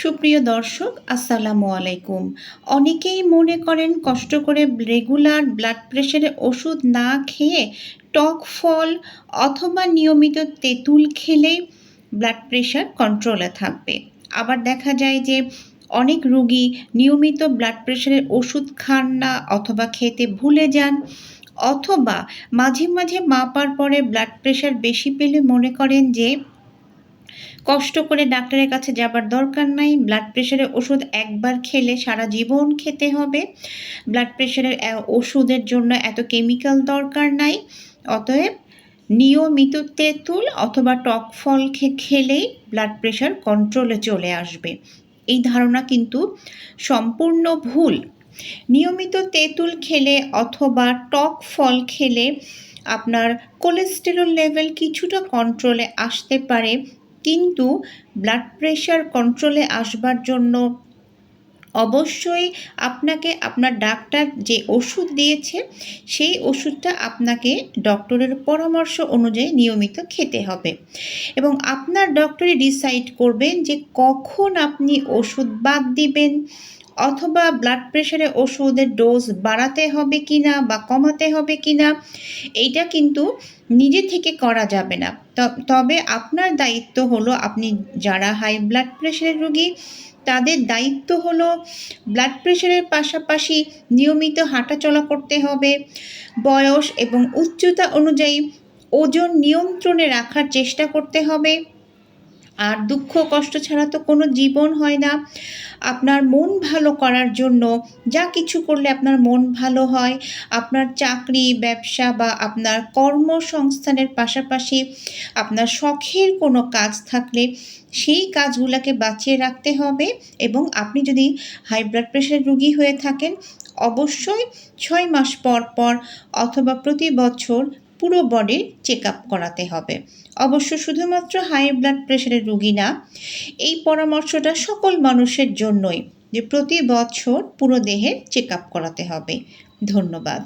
সুপ্রিয় দর্শক, আসসালামু আলাইকুম। অনেকেই মনে করেন কষ্ট করে রেগুলার ব্লাড প্রেশারের ওষুধ না খেয়ে টক ফল অথবা নিয়মিত তেঁতুল খেলেই ব্লাড প্রেশার কন্ট্রোলে থাকবে। আবার দেখা যায় যে অনেক রুগী নিয়মিত ব্লাড প্রেশারের ওষুধ খান না অথবা খেতে ভুলে যান অথবা মাঝে মাঝে মাপার পরে ব্লাড প্রেশার বেশি পেলে মনে করেন যে কষ্ট করে ডাক্তারের কাছে যাবার দরকার নাই। ব্লাড প্রেশারের ওষুধ একবার খেলে সারা জীবন খেতে হবে। ব্লাড প্রেশারের ওষুধের জন্য এত কেমিক্যাল দরকার নাই। অতএব নিয়মিত তেঁতুল অথবা টক ফল খেলেই ব্লাড প্রেশার কন্ট্রোলে চলে আসবে। এই ধারণা কিন্তু সম্পূর্ণ ভুল। নিয়মিত তেঁতুল খেলে অথবা টক ফল খেলে আপনার কোলেস্টেরল লেভেল কিছুটা কন্ট্রোলে আসতে পারে। কিন্তু ব্লাড প্রেশার কন্ট্রোলে আসবার জন্য অবশ্যই আপনাকে আপনার ডাক্তার যে ওষুধ দিয়েছে, সেই ওষুধটা আপনাকে ডক্টরের পরামর্শ অনুযায়ী নিয়মিত খেতে হবে। এবং আপনার ডক্টরই ডিসাইড করবেন যে কখন আপনি ওষুধ বাদ দিবেন অথবা ব্লাড প্রেশারে ওষুধের ডোজ বাড়াতে হবে কি না বা কমাতে হবে কি না এইটা কিন্তু নিজে থেকে করা যাবে না। তবে আপনার দায়িত্ব হলো আপনি যারা হাই ব্লাড প্রেশারের রোগী, তাদের দায়িত্ব হলো ব্লাড প্রেশারের পাশাপাশি নিয়মিত হাঁটাচলা করতে হবে। বয়স এবং উচ্চতা অনুযায়ী ওজন নিয়ন্ত্রণে রাখার চেষ্টা করতে হবে। আর দুঃখ কষ্ট ছাড়া তো কোনো জীবন হয় না। আপনার মন ভালো করার জন্য যা কিছু করলে আপনার মন ভালো হয়, আপনার চাকরি, ব্যবসা বা আপনার কর্মসংস্থানের পাশাপাশি আপনার শখের কোনো কাজ থাকলে সেই কাজগুলোকে বাঁচিয়ে রাখতে হবে এবং আপনি যদি হাই ব্লাড প্রেশার রুগী হয়ে থাকেন, অবশ্যই ছয় মাস পর পর অথবা প্রতি বছর পুরো বডির চেক আপ করাতে হবে। অবশ্য শুধুমাত্র হাই ব্লাড প্রেশারের রুগী না, এই পরামর্শটা সকল মানুষের জন্যই যে প্রতি বছর পুরো দেহের চেক আপ করাতে হবে। ধন্যবাদ।